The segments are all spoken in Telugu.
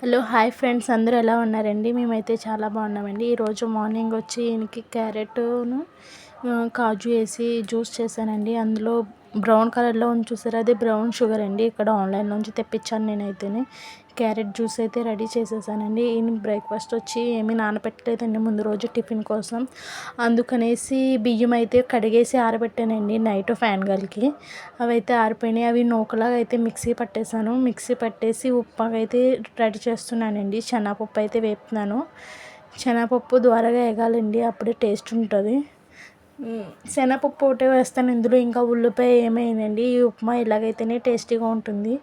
Hello hi friends. అందరూ ఎలా ఉన్నారండి? మేమైతే చాలా బాగున్నామండి. ఈరోజు మార్నింగ్ వచ్చి ఈయనకి క్యారెట్ను కాజు వేసి జ్యూస్ చేశానండి. అందులో బ్రౌన్ కలర్లో ఉంది చూసారా? అది బ్రౌన్ షుగర్ అండి. ఇక్కడ ఆన్లైన్ నుంచి తెప్పించాను నేనైతేనే. క్యారెట్ జ్యూస్ అయితే రెడీ చేసేసానండి. ఈయన బ్రేక్ఫాస్ట్ వచ్చి ఏమీ నానపెట్టలేదండి ముందు రోజు టిఫిన్ కోసం. అందుకనేసి బియ్యం అయితే కడిగేసి ఆరబెట్టానండి నైట్ ఫ్యాన్ గాలికి. అవి అయితే ఆరిపోయినాయి. అవి నూకలాగా అయితే మిక్సీ పట్టేశాను. మిక్సీ పట్టేసి ఉప్పు అయితే రెడీ చేస్తున్నానండి. శనగపప్పు అయితే వేపుతున్నాను. శనగపప్పు ద్వారాగా వేగాలండి. అప్పుడే టేస్ట్ ఉంటుంది. శనగపప్పు ఒకటే వేస్తాను. ఇందులో ఇంకా ఉల్లిపాయ ఏమైందండి? ఈ ఉప్మా ఇలాగైతేనే టేస్టీగా ఉంటుంది.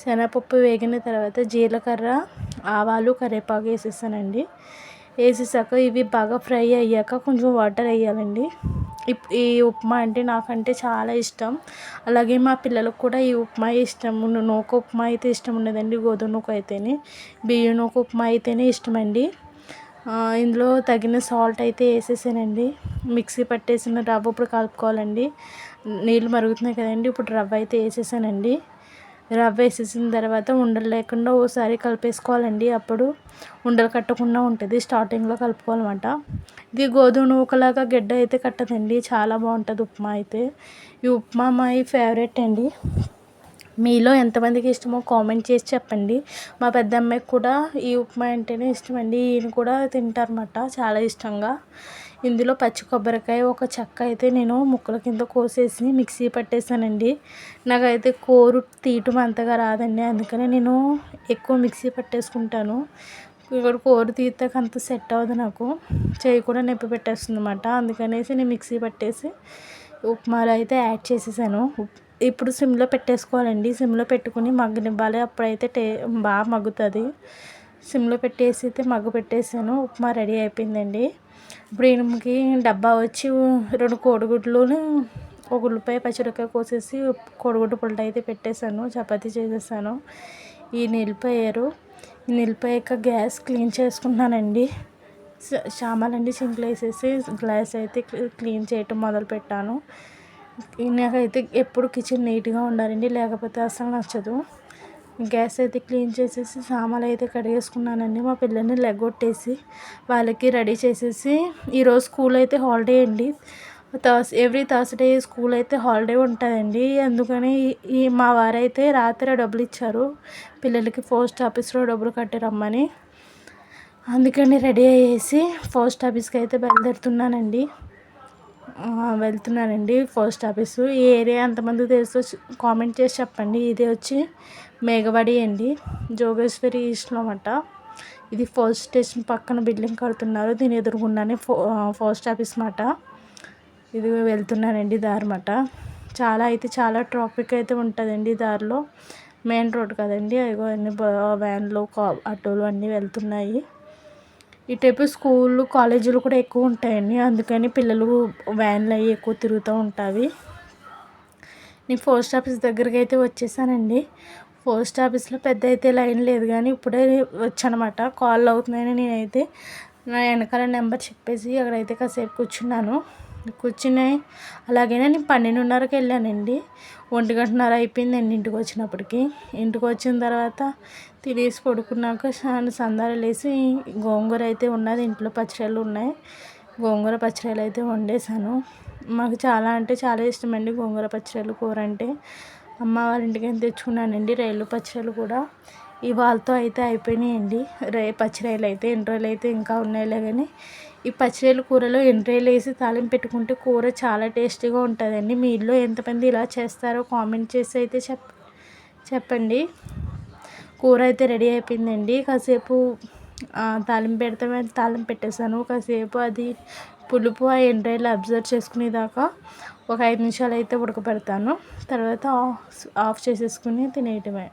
శనగపప్పు వేగిన తర్వాత జీలకర్ర ఆవాలు కరివేపాకు వేసేసానండి. వేసేసాక ఇవి బాగా ఫ్రై అయ్యాక కొంచెం వాటర్ వేయాలండి. ఈ ఉప్మా అంటే నాకంటే చాలా ఇష్టం. అలాగే మా పిల్లలకు కూడా ఈ ఉప్మా ఇష్టం నూక ఉప్మా అయితే ఇష్టం ఉండదండి. గోధుమ నూక అయితేనే బియ్యం నూక ఉప్మా అయితేనే ఇష్టమండి. ఇందులో తగిన సాల్ట్ అయితే వేసేసానండి. మిక్సీ పట్టేసిన రవ్వ ఇప్పుడు కలుపుకోవాలండి. నీళ్ళు మరుగుతున్నాయి కదండి ఇప్పుడు రవ్వ అయితే వేసేసానండి. రవ్వ వేసేసిన తర్వాత ఉండలు లేకుండా ఓసారి కలిపేసుకోవాలండి. అప్పుడు ఉండలు కట్టకుండా ఉంటుంది స్టార్టింగ్లో కలుపుకోవాలన్నమాట. ఇది గోధుమ నూకలాగా గడ్డ అయితే కట్టదండి చాలా బాగుంటుంది ఉప్మా అయితే. ఈ ఉప్మా మా ఫేవరెట్ అండి. మీలో ఎంతమందికి ఇష్టమో కామెంట్ చేసి చెప్పండి. మా పెద్ద అమ్మాయికి కూడా ఈ ఉప్మా అంటేనే ఇష్టం అండి ఈయన కూడా తింటారన్నమాట చాలా ఇష్టంగా. ఇందులో పచ్చి కొబ్బరికాయ ఒక చెక్క అయితే నేను ముక్కల కింద కోసేసి మిక్సీ పట్టేసానండి. నాకైతే కోరు తీయటం అంతగా రాదండి. అందుకనే నేను ఎక్కువ మిక్సీ పట్టేసుకుంటాను. ఇక్కడ కోరు తీయటాక అంత సెట్ అవ్వదు నాకు. చేయి కూడా నొప్పి పెట్టేస్తుంది అనమాట అందుకనేసి నేను మిక్సీ పట్టేసి ఉప్మాలో అయితే యాడ్ చేసేసాను. ఇప్పుడు సిమ్లో పెట్టేసుకోవాలండి. సిమ్లో పెట్టుకుని మగ్గనివ్వాలి. అప్పుడైతే టే బాగా మగ్గుతుంది. సిమ్లో పెట్టేసి అయితే మగ్గు పెట్టేసాను. ఉప్మా రెడీ అయిపోయిందండి. ఇప్పుడు ఈయనకి డబ్బా వచ్చి రెండు కోడిగుడ్లు ఒక ఉల్లిపాయ పచ్చిరకాయ కోసేసి కోడిగుడ్డు పుల్ట అయితే పెట్టేశాను. చపాతీ చేసేసాను. ఈ నిలిపోయారు. నిలిపోయాక గ్యాస్ క్లీన్ చేసుకుంటున్నానండి. అండి సింక్లో వేసేసి గ్లాస్ అయితే క్లీన్ చేయటం మొదలు పెట్టాను నాకైతే ఎప్పుడు కిచెన్ నీట్గా ఉండాలండి లేకపోతే అసలు నచ్చదు. గ్యాస్ అయితే క్లీన్ చేసేసి సామాన్లు అయితే కడిగేసుకున్నానండి. మా పిల్లల్ని లెగ్గొట్టేసి వాళ్ళకి రెడీ చేసేసి ఈరోజు స్కూల్ అయితే హాలిడే అండి. థర్స్ ఎవ్రీ థర్స్డే స్కూల్ అయితే హాలిడే ఉంటుందండి. అందుకని ఈ మా వారైతే రాత్రి డబ్బులు ఇచ్చారు. పిల్లలకి పోస్ట్ ఆఫీస్లో డబ్బులు కట్టి రమ్మని. అందుకని రెడీ అయ్యేసి పోస్ట్ ఆఫీస్కి అయితే బయలుదేరుతున్నానండి. వెళ్తున్నానండి పోస్ట్ ఆఫీసు. ఈ ఏరియా ఎంతమంది తెలుసో కామెంట్ చేసి చెప్పండి. ఇది వచ్చి మేఘవాడి అండి. జోగేశ్వరి ఈస్ట్లో అన్నమాట. ఇది పోస్ట్ స్టేషన్ పక్కన బిల్డింగ్ కడుతున్నారు. దీని ఎదురుగుండానే ఫో పోస్ట్ ఆఫీస్ మాట ఇది వెళ్తున్నానండి దారి మాట చాలా అయితే చాలా ట్రాఫిక్ అయితే ఉంటుందండి దారిలో. మెయిన్ రోడ్ కదండి. అదిగో అన్ని వ్యాన్లు కా ఆటోలు అన్నీ వెళ్తున్నాయి. ఈ టైపు స్కూళ్ళు కాలేజీలు కూడా ఎక్కువ ఉంటాయండి. అందుకని పిల్లలు వ్యాన్లు అవి ఎక్కువ తిరుగుతూ ఉంటాయి నేను పోస్ట్ ఆఫీస్ దగ్గరికి అయితే వచ్చేసానండి. పోస్ట్ ఆఫీస్లో పెద్ద అయితే లైన్ లేదు కానీ ఇప్పుడే వచ్చానమాట. కాల్ అవుతున్నాయని నేనైతే నా వెనకాల నెంబర్ చెప్పేసి అక్కడైతే కాసేపు కూర్చున్నాను. కూర్చుని అలాగే నేను పన్నెండున్నరకి వెళ్ళానండి ఒంటి గంటన్నర అయిపోయిందండి ఇంటికి వచ్చినప్పటికి. ఇంటికి వచ్చిన తర్వాత తినేసి పడుకున్నాక సందాలు వేసి గోంగూర అయితే ఉన్నది. ఇంట్లో పచ్చళ్ళు ఉన్నాయి. గోంగూర పచ్చళ్ళు అయితే వండేసాను మాకు చాలా అంటే చాలా ఇష్టం అండి గోంగూర పచ్చళ్ళు కూర అంటే. అమ్మ వాళ్ళ ఇంటికి తెచ్చుకున్నానండి? రైలు పచ్చళ్ళు కూడా. ఇవాళతో అయితే అయిపోయినాయండి. రే పచ్చిరాయలు అయితే ఎండ్రాయిలు అయితే ఇంకా ఉన్నాయిలే కానీ ఈ పచ్చిరాయలు కూరలో ఎండ్రాయిలు వేసి తాలింపు పెట్టుకుంటే కూర చాలా టేస్టీగా ఉంటుందండి. మీ ఇల్లు ఎంతమంది ఇలా చేస్తారో కామెంట్ చేసి అయితే చెప్ చెప్పండి. కూర అయితే రెడీ అయిపోయిందండి. కాసేపు తాలింపు పెడతామే తాలింపు పెట్టేశాను. కాసేపు అది పులుపు ఆ ఎండ్రాయిలు అబ్జర్వ్ చేసుకునేదాకా ఒక ఐదు నిమిషాలు అయితే ఉడకబెడతాను. తర్వాత ఆఫ్ ఆఫ్ చేసేసుకుని తినేయటమే.